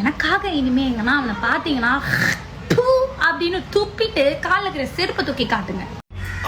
எனக்காக இனிமே எங்கன்னா அவனை பார்த்தீங்கன்னா தூ அப்படின்னு துப்பிட்டு காலில் இருக்கிற செருப்பை தூக்கி காட்டுங்க.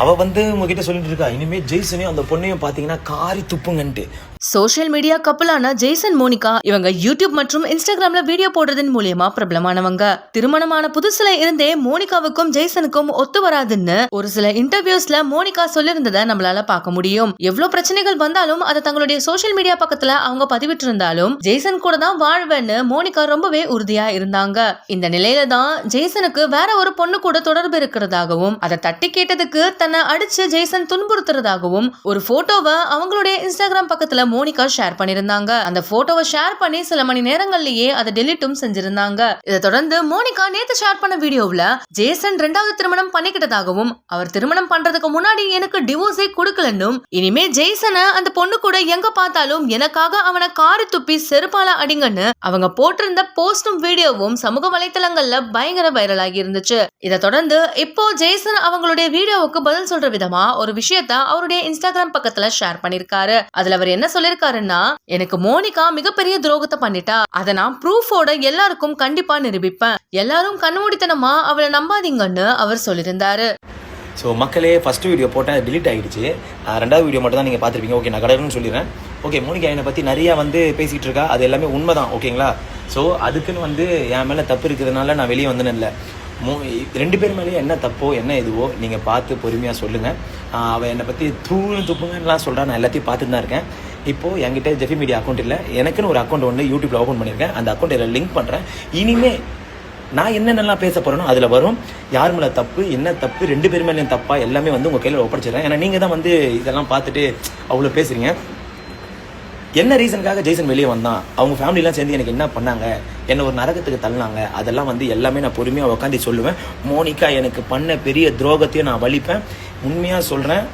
அவ வந்து உங்ககிட்ட சொல்லிட்டு இருக்கா இனிமே ஜெய்சனையும் அந்த பொண்ணையும் பாத்தீங்கன்னா காரி துப்புங்கன்ட்டு. சோஷியல் மீடியா கப்பலான ஜெய்சன் மோனிகா இவங்க யூடியூப் மற்றும் இன்ஸ்டாகிராம்ல வீடியோ போடுறதன் மூலியமா பிரபலமானவங்க. திருமணமான புதுசுல இருந்தே மோனிகாவுக்கும் ஜெய்சனுக்கும் ஒத்து வராதுன்னு ஒரு சில இன்டர்வியூஸ்ல மோனிகா சொல்லியிருந்ததை நம்மளால பார்க்க முடியும். எவ்வளவு பிரச்சனைகள் வந்தாலும் அதை தங்களுடைய சோஷியல் மீடியா பக்கத்துல அவங்க பதிவிட்டு இருந்தாலும் ஜெய்சன் கூட தான் வாழ்வேன்னு மோனிகா ரொம்பவே உறுதியா இருந்தாங்க. இந்த நிலையில தான் ஜெய்சனுக்கு வேற ஒரு பொண்ணு கூட தொடர்பு இருக்கிறதாகவும் அதை தட்டி கேட்டதுக்கு தன்னை அடிச்சு ஜெய்சன் துன்புறுத்துறதாகவும் ஒரு போட்டோவை அவங்களுடைய இன்ஸ்டாகிராம் பக்கத்துல மோனிகா ஷேர் பண்ணிருந்தாங்க அந்த போட்டோவை ஷேர் பண்ணி சில மணி நேரங்கள்லயே அதை டெலிட்டும் செஞ்சிருந்தாங்க. இதை தொடர்ந்து மோனிகா நேத்து ஷேர் பண்ண வீடியோவில் ஜேசன் ரெண்டாவது திருமணம் பண்ணிக்கிட்டதாகவும் அவர் திருமணம் பண்றதுக்கு முன்னாடி எனக்கு டிவோர்ஸே கொடுக்கலன்னும் இனிமே ஜெய்சனை அந்த பொண்ணு கூட எங்க பார்த்தாலும் எனக்காக அவனை காரி துப்பி செருப்பால அடிங்கன்னு அவங்க போட்டிருந்த போஸ்டும் வீடியோவும் சமூக வலைதளங்கள்ல பயங்கர வைரல் ஆகி இருந்துச்சு. இதை தொடர்ந்து இப்போ ஜெய்சன் அவங்களுடைய வீடியோவுக்கு பதில் சொல்ற விதமா ஒரு விஷயத்த அவருடைய இன்ஸ்டாகிராம் பக்கத்துல ஷேர் பண்ணிருக்காரு அதுல அவர் என்ன சொல்லிருக்காருன்னா எனக்கு மோனிகா மிகப்பெரிய துரோகத்தை பண்ணிட்டா அதை நான் ப்ரூஃபோட எல்லாருக்கும் கண்டிப்பா நிரூபிப்பேன். எல்லாரும் கண்மூடித்தனமா அவளை நம்பாதீங்கன்னு அவர் சொல்லியிருந்தாரு. ஸோ மக்களே ஃபஸ்ட் வீடியோ போட்டேன் டிலீட் ஆகிடுச்சு ரெண்டாவது வீடியோ மட்டும் தான் நீங்கள் பார்த்துருப்பீங்க. ஓகே நான் கடற்கன்னு சொல்லிடுறேன். ஓகே மோனிகா என்னை பற்றி நிறையா வந்து பேசிகிட்டு இருக்கா. அது எல்லாமே உண்மை தான் ஓகேங்களா ஸோ அதுக்குன்னு வந்து என் மேலே தப்பு இருக்கிறதுனால நான் வெளியே வந்தேன்னு இல்லை. மூ ரெண்டு பேர் மேலேயும் என்ன தப்போ என்ன இதுவோ நீங்கள் பார்த்து பொறுமையாக சொல்லுங்கள் அவள் என்னை பற்றி தூணு துப்புங்கலாம் சொல்கிறா நான் எல்லாத்தையும் பார்த்துட்டு தான் இருக்கேன். இப்போது என்கிட்ட ஜெஃபி மீடியா அக்கௌண்ட் இல்லை. எனக்குன்னு ஒரு அக்கௌண்ட் ஒன்று யூடியூப்பில் ஓப்பன் பண்ணியிருக்கேன் அந்த அக்கௌண்ட் இதில் லிங்க் பண்ணுறேன் இனிமே நான் என்னென்னலாம் பேச போகிறேனோ அதில் வரும். யார் மேலே தப்பு என்ன தப்பு ரெண்டு பேர் மேலேயும் தப்பா எல்லாமே வந்து உங்கள் கையில் ஒப்படைச்சிடுறேன். ஏன்னா நீங்கள் தான் வந்து இதெல்லாம் பார்த்துட்டு அவ்வளோ பேசுகிறீங்க என்ன ரீசனுக்காக ஜெய்சன் வெளியே வந்தான்? அவங்க ஃபேமிலிலாம் சேர்ந்து எனக்கு என்ன பண்ணாங்க? என்ன ஒரு நரகத்துக்கு தள்ளினாங்க. அதெல்லாம் வந்து எல்லாமே நான் பொறுமையாக உட்காந்து சொல்லுவேன். மோனிகா எனக்கு பண்ண பெரிய துரோகத்தையும் நான் வலிப்பேன். உண்மையாக சொல்கிறேன்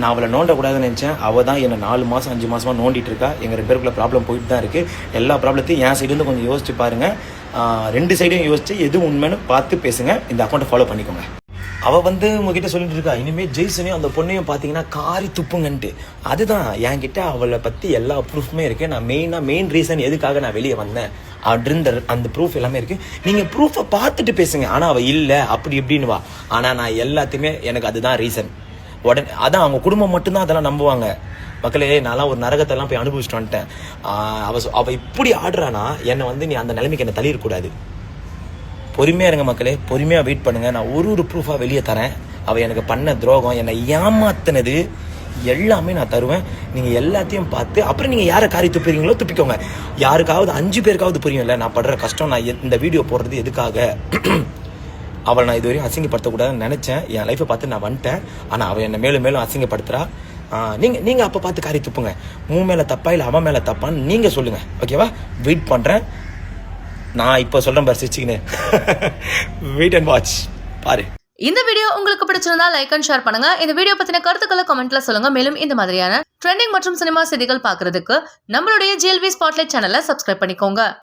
நான் அவளை நோண்டக்கூடாதுன்னு நினச்சேன். அவள் தான் என்னை நாலு மாதம் அஞ்சு மாதமாக நோண்டிட்டு இருக்கா எங்கள் ரெண்டு பேருக்குள்ள ப்ராப்ளம் போயிட்டு தான் இருக்குது எல்லா ப்ராப்ளத்தையும் என் சைடுலேருந்து கொஞ்சம் யோசிச்சு பாருங்கள் ரெண்டு சைடையும் யோசிச்சு எது உண்மைன்னு பார்த்து பேசுங்க. இந்த அக்கௌண்ட்டை ஃபாலோ பண்ணிக்கோங்க. அவள் வந்து உங்ககிட்ட சொல்லிட்டு இருக்கா இனிமேல் ஜெய்சனையும் அந்த பொண்ணையும் பார்த்தீங்கன்னா காரி துப்புங்கன்ட்டு. அதுதான் என்கிட்ட அவளை பற்றி எல்லா ப்ரூஃப்மே இருக்குது நான் மெயினாக மெயின் ரீசன் எதுக்காக நான் வெளியே வந்தேன் அப்படின்ற அந்த ப்ரூஃப் எல்லாமே இருக்குது நீங்கள் ப்ரூஃபை பார்த்துட்டு பேசுங்க. ஆனால் அவள் இல்லை அப்படி இப்படின்னு வா. ஆனால் நான் எல்லாத்தையுமே எனக்கு அதுதான் ரீசன் உடனே அதான் அவங்க குடும்பம் மட்டும்தான் அதெல்லாம் நம்புவாங்க. மக்களே நான்லாம் ஒரு நரகத்தை எல்லாம் போய் அனுபவிச்சுட்டு வந்துட்டேன். அவ அவ இப்படி ஆடுறானா என்னை வந்து நீ அந்த நிலைமைக்கு என்னை தள்ளிடக்கூடாது பொறுமையாக இருங்க மக்களே பொறுமையாக வெயிட் பண்ணுங்க. நான் ஒரு ஒரு ப்ரூஃபாக வெளியே தரேன். அவ எனக்கு பண்ண துரோகம் என்னை ஏமாத்தினது எல்லாமே நான் தருவேன். நீங்கள் எல்லாத்தையும் பார்த்து அப்புறம் நீங்கள் யாரை காரி துப்புறீங்களோ துப்பிக்கோங்க. யாருக்காவது அஞ்சு பேருக்காவது புரியும் இல்லை நான் படுற கஷ்டம் நான் எ- இந்த வீடியோ போடுறது எதுக்காக? அவளை நான் இதுவரையும் அசிங்கப்படுத்தக்கூடாதுன்னு நினைச்சேன். என் லைஃப்பை பார்த்து நான் வந்துட்டேன். ஆனால் அவள் என்னை மேலும் மேலும் அசிங்கப்படுத்துறா. நீங்கள் நீங்கள் அப்போ பார்த்து காரி துப்புங்க. உன் மேலே தப்பா இல்லை அவன் மேலே தப்பான்னு நீங்கள் சொல்லுங்கள் ஓகேவா வெயிட் பண்ணுறேன் நான் இப்போ சொல்கிறேன் பார் சிரிச்சுக்கின்னு வெயிட் அண்ட் வாட்ச் பாரு. இந்த வீடியோ உங்களுக்கு பிடிச்சிருந்தா லைக் அண்ட் ஷேர் பண்ணுங்க. இந்த வீடியோ பத்தின கருத்துக்களை கமெண்ட்ல சொல்லுங்க. மேலும் இந்த மாதிரியான ட்ரெண்டிங் மற்றும் சினிமா செய்திகள் பாக்குறதுக்கு நம்மளுடைய ஜிஎல்வி ஸ்பாட்லைட் சேனலை சப்ஸ்கிரைப் பண்ணிக்கோங்க.